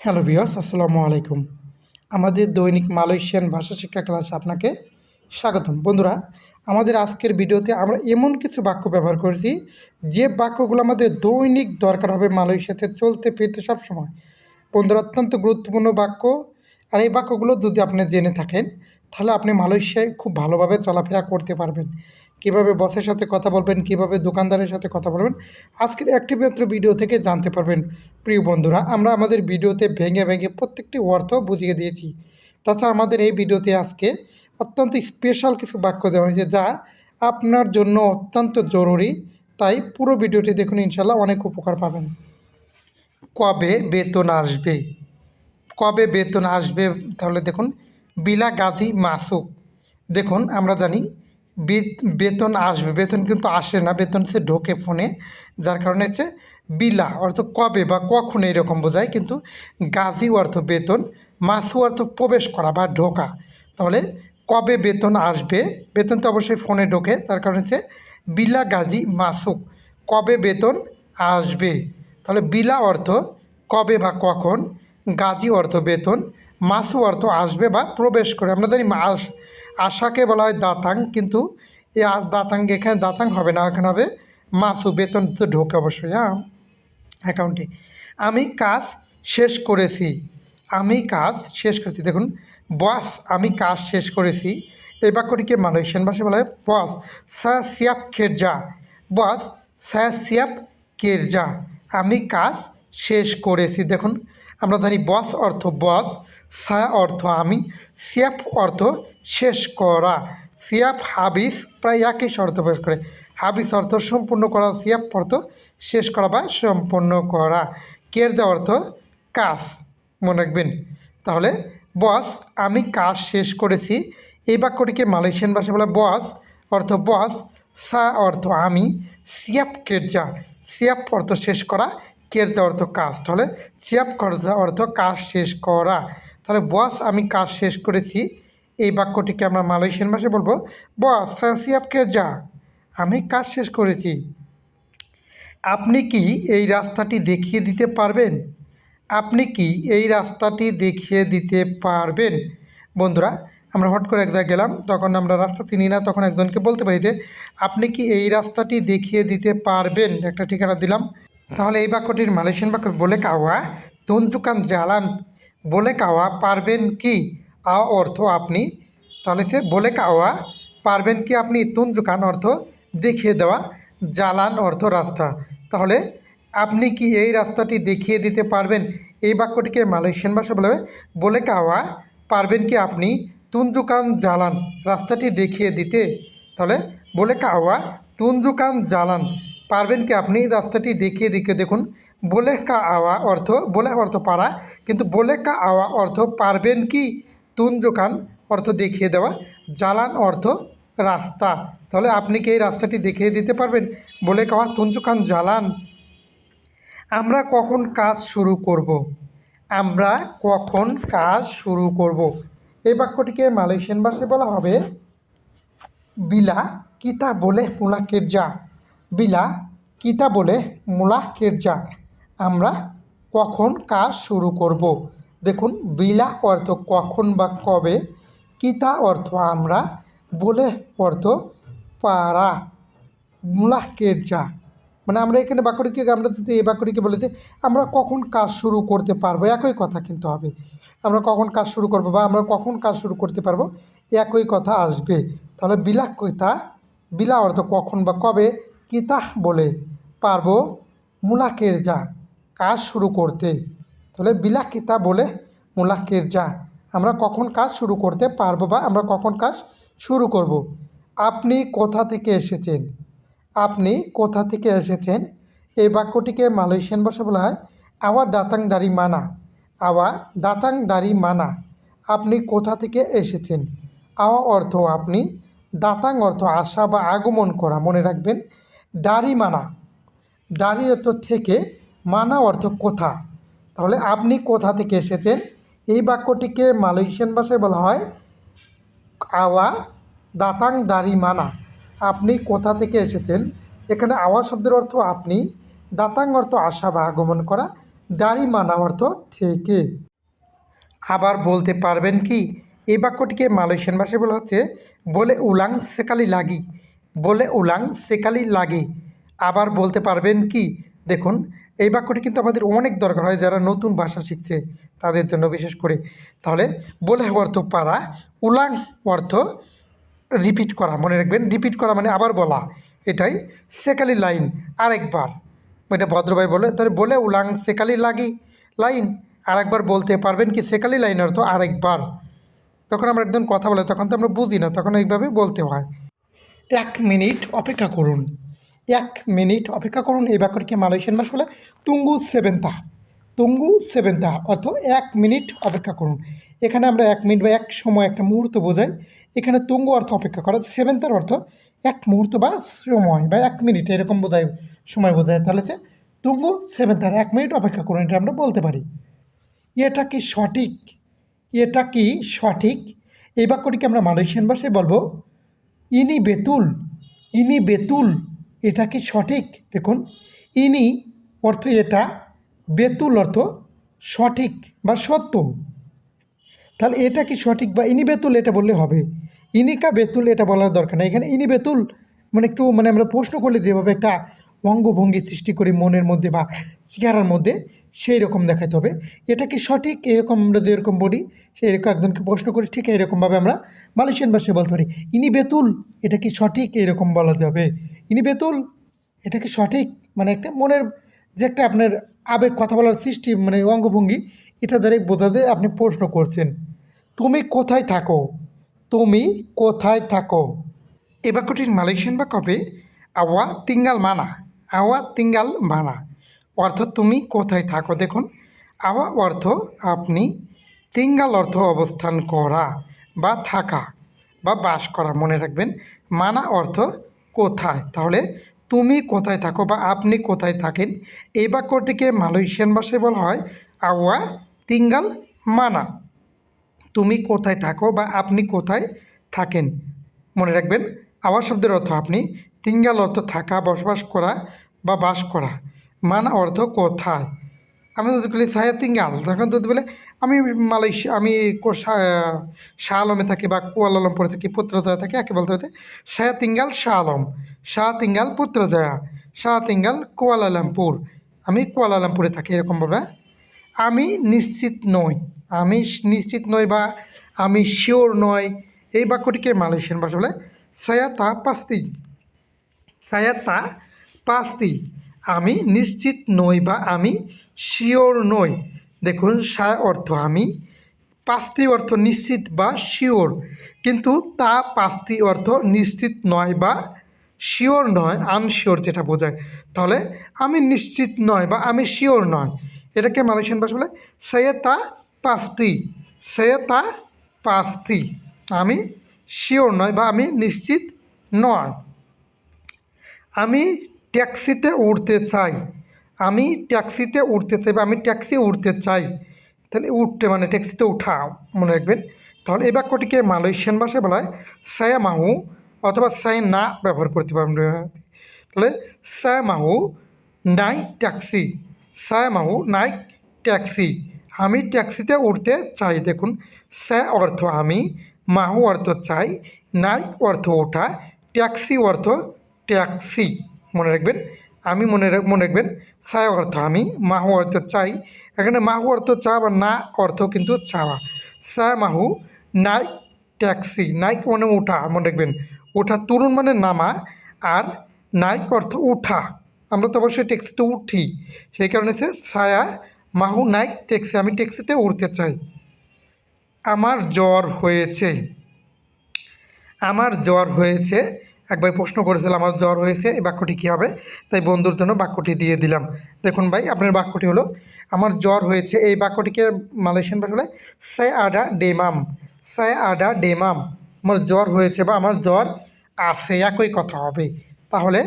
Hello viewers, আসসালামু আলাইকুম। আমাদের দৈনিক মালয়েশিয়ান ভাষা শিক্ষা ক্লাসে আপনাকে স্বাগতম। বন্ধুরা, আমাদের আজকের ভিডিওতে আমরা এমন কিছু বাক্য ব্যবহার করেছি, যে বাক্যগুলো আমাদের দৈনিক দরকার হবে মালয়েশিয়াতে চলতে ফিরতে সবসময়। বন্ধুরা, অত্যন্ত গুরুত্বপূর্ণ বাক্য। আর এই বাক্যগুলো যদি আপনি জেনে থাকেন, তাহলে আপনি মালয়েশিয়ায় খুব ভালোভাবে চলাফেরা করতে পারবেন। কীভাবে বসের সাথে কথা বলবেন, কীভাবে দোকানদারের সাথে কথা বলবেন, আজকের একটি মাত্র ভিডিও থেকে জানতে পারবেন। প্রিয় বন্ধুরা, আমরা আমাদের ভিডিওতে ভেঙে ভেঙে প্রত্যেকটি অর্থ বুঝিয়ে দিয়েছি। তাছাড়া আমাদের এই ভিডিওতে আজকে অত্যন্ত স্পেশাল কিছু বাক্য দেওয়া হয়েছে যা আপনার জন্য অত্যন্ত জরুরি। তাই পুরো ভিডিওটি দেখুন ইনশাল্লাহ অনেক উপকার পাবেন। কবে বেতন আসবে? কবে বেতন আসবে? তাহলে দেখুন বিলা গাজী মাসুক। দেখুন, আমরা জানি বেতন আসবে। বেতন কিন্তু আসে না, বেতন সে ঢোকে ফোনে, যার কারণে হচ্ছে বিলা অর্থ কবে বা কখন এরকম বোঝায়, কিন্তু গাজী অর্থ বেতন, মাসু অর্থ প্রবেশ করা বা ঢোকা। তাহলে কবে বেতন আসবে? বেতন তো অবশ্যই ফোনে ঢোকে, তার কারণ হচ্ছে বিলা, গাজী মাসুক কবে বেতন আসবে? তাহলে বিলা অর্থ কবে বা কখন, গাজী অর্থ বেতন মাসু অর্থ আসবে বা প্রবেশ করে, আমরা জানি মাস আশাকে বলা হয় দাতাং, কিন্তু এই দাতাং এখানে দাতাং হবে না, এখানে হবে মাসু, বেতন তো ঢোকে অবশ্যই হ্যাঁ অ্যাকাউন্টে আমি কাজ শেষ করেছি, আমি কাজ শেষ করেছি, দেখুন বস আমি কাজ শেষ করেছি, এই বাক্যটিকে মালয়েশিয়ান ভাষায় বলা হয় বস সিয়াপ খেরজা বস সিয়াপ কেরজা আমি কাজ শেষ করেছি, দেখুন আমরা জানি বস অর্থ বস, সা অর্থ আমি, সিয়াফ অর্থ শেষ করা। সিয়াফ, হাবিস প্রায় একই শর্ত প্রবেশ করে। হাবিস অর্থ সম্পূর্ণ করা, সিয়াফ অর্থ শেষ করা বা সম্পূর্ণ করা। কেরজা অর্থ? কাজ মনে রাখবেন। তাহলে, বস, আমি কাজ শেষ করেছি। এই বাক্যটিকে মালয়েশিয়ান ভাষায় বলা বস। অর্থ বস, সা অর্থ আমি সিয়াপ কেরজা সিয়াপ অর্থ শেষ করা কেরজা অর্থ কাজ? তাহলে সিয়াপ কর্জা অর্থ কাজ শেষ করা। তাহলে বস, আমি কাজ শেষ করেছি। এই বাক্যটিকে আমরা মালয়েশিয়ান ভাষায় বলব, বস সিয়াপ কেরজা আমি কাজ শেষ করেছি। আপনি কি এই রাস্তাটি দেখিয়ে দিতে পারবেন? আপনি কি এই রাস্তাটি দেখিয়ে দিতে পারবেন? বন্ধুরা, আমরা হট করে এক জায়গায় গেলাম। তখন আমরা রাস্তা চিনি না, তখন একজনকে বলতে পারি যে, আপনি কি এই রাস্তাটি দেখিয়ে দিতে পারবেন? একটা ঠিকানা দিলাম। তাহলে এই বাক্যটির মালয়েশিয়ান বাক্য বলে কাওয়া, তন্তুকান জ্বালান বলে কাওয়া, পারবেন কি? আ অর্থ আপনি। তাহলে সে বলে কাওয়া, পারবেন কি আপনি? তুনজুকান অর্থ দেখিয়ে দেওয়া জ্বালান অর্থ রাস্তা। তাহলে আপনি কি এই রাস্তাটি দেখিয়ে দিতে পারবেন? এই বাক্যটিকে মালয়েশিয়ান ভাষা বলে বলে কাওয়া, পারবেন কি আপনি? তুনজুকান জ্বালান রাস্তাটি দেখিয়ে দিতে। তাহলে বলে কাওয়া তুনজুকান জ্বালান পারবেন কি আপনি? রাস্তাটি দেখিয়ে দিকে দেখুন। বলে কা আওয়া অর্থ, বলে অর্থ পারা কিন্তু বলে কা আওয়া অর্থ পারবেন কি? তুনজুকান অর্থ দেখিয়ে দেওয়া। জ্বালান অর্থ রাস্তা। তাহলে আপনি কি এই রাস্তাটি দেখিয়ে দিতে পারবেন? বলে কাওয়া তুনজুকান জ্বালান। আমরা কখন কাজ শুরু করব? আমরা কখন কাজ শুরু করব? এই বাক্যটিকে মালয়েশিয়ান ভাষায় বলা হবে, বিলা কিতা বলে মুলা কেরজা বিলা, কিতা বলে, মুলা কেরজা আমরা কখন কাজ শুরু করব? দেখুন, বিলা অর্থ কখন বা কবে, কিতা অর্থ আমরা বলে অর্থ পারা। মুলাহ কেরজা মানে আমরা এখানে বাক্যটিকে আমরা যদি এই বাক্যটিকে বলে যে আমরা কখন কাজ শুরু করতে পারব? একই কথা কিন্তু হবে। আমরা কখন কাজ শুরু করব বা আমরা কখন কাজ শুরু করতে পারব? একই কথা আসবে। তাহলে বিলা কিতা বিলা অর্থ কখন বা কবে? কিতাহ বলে? পারব মুলাকের যা, কাজ শুরু করতে। তাহলে বিলা কিতা বলে? মুলাকের যা, আমরা কখন কাজ শুরু করতে পারব বা আমরা কখন কাজ শুরু করব? আপনি কোথা থেকে এসেছেন? আপনি কোথা থেকে এসেছেন? এই বাক্যটিকে মালয়েশিয়ান ভাষা বলা হয় আওয়া দাতাং দারি মানা। আওয়া দাতাং দারি মানা। আপনি কোথা থেকে এসেছেন? আওয়া অর্থ আপনি, দাতাং অর্থ আসা বা আগমন করা। মনে রাখবেন দাড়ি মানা। দাড়ি অর্থ থেকে মানা অর্থ কোথা? তাহলে আপনি কোথা থেকে এসেছেন? এই বাক্যটিকে মালয়েশিয়ান ভাষায় বলা হয় আওয়া দাতাং দাড়ি মানা। আপনি কোথা থেকে এসেছেন? এখানে আওয়া শব্দের অর্থ আপনি, দাতাং অর্থ আসা বা আগমন করা, দাড়ি মানা অর্থ থেকে। আবার বলতে পারবেন কি? এই বাক্যটিকে মালয়েশিয়ান ভাষায় বলা হচ্ছে, বলে উলাং সেকালি লাগি। বলে উলাং সেকালি লাগে। আবার বলতে পারবেন কি, দেখুন, এই বাক্যটি কিন্তু আমাদের অনেক দরকার হয় যারা নতুন ভাষা শিখছে তাদের জন্য বিশেষ করে। তাহলে বলে অর্থ পারা, উলাং অর্থ রিপিট করা, মনে রাখবেন রিপিট করা মানে আবার বলা। এটাই সেকালি লাইন আরেকবার। এটা ভদ্রভাই বলে, তাহলে বলে উলাং সেকালি লাগি লাইন। আরেকবার বলতে পারবেন কি, সেকালি লাইন অর্থ আরেকবার। তখন আমরা একদম কথা বলে, তখন তো আমরা বুঝি না, তখন এইভাবে বলতে হয়। এক মিনিট অপেক্ষা করুন। এক মিনিট অপেক্ষা করুন, এই বাক্যটিকে মালয়েশিয়ান ভাষা বলে? তুঙ্গু সেভেন্তা তুঙ্গু সেভেন্তা অর্থ এক মিনিট অপেক্ষা করুন। এখানে আমরা এক মিনিট বা এক সময় একটা মুহূর্ত বোঝাই। এখানে তুঙ্গু অর্থ অপেক্ষা করা সেভেন্তার অর্থ এক মুহূর্ত বা সময় বা এক মিনিট, এরকম বোঝায় সময় বোঝায় তাহলে সে তুঙ্গু সেভেন্তার এক মিনিট অপেক্ষা করুন, এটা আমরা বলতে পারি। এটা কি সঠিক? এটা কি সঠিক? এই বাক্যটিকে আমরা মালয়েশিয়ান ভাষায় বলব ইনি বেতুল ইনি বেতুল, এটা কি সঠিক? দেখুন, ইনি অর্থ এটা, বেতুল অর্থ সঠিক বা সত্য। তাহলে এটা কি সঠিক বা ইনি বেতুল এটা বললে হবে? ইনিকা বেতুল এটা বলার দরকার নেই। এখানে ইনি বেতুল মানে একটু মানে আমরা প্রশ্ন করলে যেভাবে একটা অঙ্গভঙ্গি সৃষ্টি করি মনের মধ্যে বা চেহারার মধ্যে, সেই রকম দেখাতে হবে। এটা কি সঠিক? এরকম আমরা যেরকম বলি, সেই এরকম একজনকে প্রশ্ন করি, ঠিক এরকমভাবে আমরা মালয়েশিয়ান ভাষায় বলতে পারি। ইনি বেতুল, এটা কি সঠিক? এরকম বলা যাবে। ইনি বেতুল, এটা কি সঠিক? মানে একটা মনের যে একটা আপনার আবেগ, কথা বলার সৃষ্টি মানে অঙ্গভঙ্গি, এটা দ্বারাই বোঝা যায় আপনি প্রশ্ন করছেন। তুমি কোথায় থাকো? তুমি কোথায় থাকো? এ বাক্যটির মালয়েশিয়ান বাক্য হবে আওয়া তিঙ্গাল মানা, আওয়া তিঙ্গাল মানা। অর্থ তুমি কোথায় থাকো দেখুন। আওয়া অর্থ আপনি, তিঙ্গাল অর্থ অবস্থান করা বা থাকা বা বাস করা, মনে রাখবেন। মানা অর্থ কোথায়, তাহলে তুমি কোথায় থাকো বা আপনি কোথায় থাকেন। এই বাক্যটিকে মালয়েশিয়ান ভাষায় বলা হয় আওয়া তিঙ্গাল মানা। তুমি কোথায় থাকো বা আপনি কোথায় থাকেন, মনে রাখবেন। আওয়া শব্দের অর্থ আপনি তিঙ্গাল অর্থ থাকা, বসবাস করা বা বাস করা। মানা অর্থ কোথায়? আমি যদি বলি, সায়া তিঙ্গাল তখন যদি বলে, আমি মালয়েশিয়া আমি শাহ আলমে থাকি বা কুয়ালালামপুরে থাকি, পুত্রজয়া থাকি, একে বলতে হতে শাহ তিঙ্গাল শাহ আলম শাহ তিঙ্গাল পুত্রজয়া শাহ তিঙ্গাল কুয়ালালামপুর আমি কুয়ালালামপুরে থাকি এরকম বলবে। আমি নিশ্চিত নই আমি নিশ্চিত নই বা আমি শিওর নয় এই বাক্যটিকে মালয়েশিয়ান ভাষা বলে সায়াতা পাস্তি। সায়াতা পাস্তি। আমি নিশ্চিত নই বা আমি শিওর নই। দেখুন, সা অর্থ আমি, পাস্তি অর্থ নিশ্চিত বা শিওর। কিন্তু তা পাস্তি অর্থ নিশ্চিত নয় বা শিওর নয়, আনশিওর যেটা বোঝায়। তাহলে আমি নিশ্চিত নয় বা আমি শিওর নয়। এটাকে মালয়েশিয়ান ভাষা বলে সেয়েতা পাস্তি। সেয়েতা পাস্তি। আমি শিওর নয় বা আমি নিশ্চিত নয়। আমি ট্যাক্সিতে উঠতে চাই। আমি ট্যাক্সিতে উঠতে চাই বা আমি ট্যাক্সি উঠতে চাই। তাহলে উঠতে মানে ট্যাক্সিতে উঠা, মনে রাখবেন। তাহলে এই বাক্যটিকে মালয়েশিয়ান ভাষায় বলা হয় সায়া মাহু অথবা সাই না ব্যবহার করতে পারবেন। তাহলে সায়া মাহু নাই ট্যাক্সি। সায়া মাহু নাই ট্যাক্সি। আমি ট্যাক্সিতে উঠতে চাই। দেখুন স্যা অর্থ আমি মাহু অর্থ চাই, নাই অর্থ ওঠা, ট্যাক্সি অর্থ ট্যাক্সি। মনে রাখবেন, আমি মনে মনে রাখবেন সায় অর্থ আমি, মাহু অর্থ চাই। এখানে মাহু অর্থ চা বা না অর্থ কিন্তু চাওয়া। সা মাহু, নাই ট্যাক্সি নাইক মানে উঠা মনে রাখবেন। ওঠা তরুণ মানে নামা, আর নাইক অর্থ উঠা। আমরা তো অবশ্যই ট্যাক্সিতে উঠি। সেই কারণে ছায়া, মাহু নাইক ট্যাক্সি, আমি ট্যাক্সিতে উঠতে চাই। আমার জ্বর হয়েছে। আমার জ্বর হয়েছে। একবার প্রশ্ন করেছিল, আমার জ্বর হয়েছে, এই বাক্যটি কী হবে? তাই বন্ধুর জন্য বাক্যটি দিয়ে দিলাম। দেখুন ভাই, আপনার বাক্যটি হলো, আমার জ্বর হয়েছে। এই বাক্যটিকে মালয়েশিয়ান বলে সে আডা ডেমাম। সে আডা ডেমাম। আমার জ্বর হয়েছে বা আমার জ্বর আছে, একই কথা হবে। তাহলে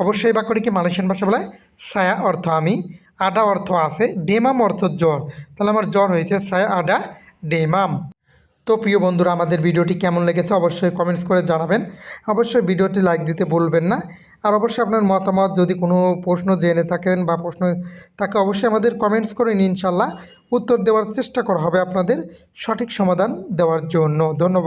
অবশ্যই এই বাক্যটিকে মালয়েশিয়ান ভাষা বলে, সায়া অর্থ আমি, আডা অর্থ আছে, ডেমাম অর্থ জ্বর। তাহলে আমার জ্বর হয়েছে সায়া আডা ডেমাম তো প্রিয় বন্ধুরা, আমাদের ভিডিওটি কেমন লেগেছে অবশ্যই কমেন্টস করে জানাবেন। অবশ্যই ভিডিওটি লাইক দিতে বলবেন না। আর অবশ্যই আপনার মতামত যদি কোনো প্রশ্ন জেনে থাকেন বা প্রশ্ন তাকে অবশ্যই আমাদের কমেন্টস করেন ইনশাল্লাহ। উত্তর দেওয়ার চেষ্টা করা হবে আপনাদের সঠিক সমাধান দেওয়ার জন্য। ধন্যবাদ।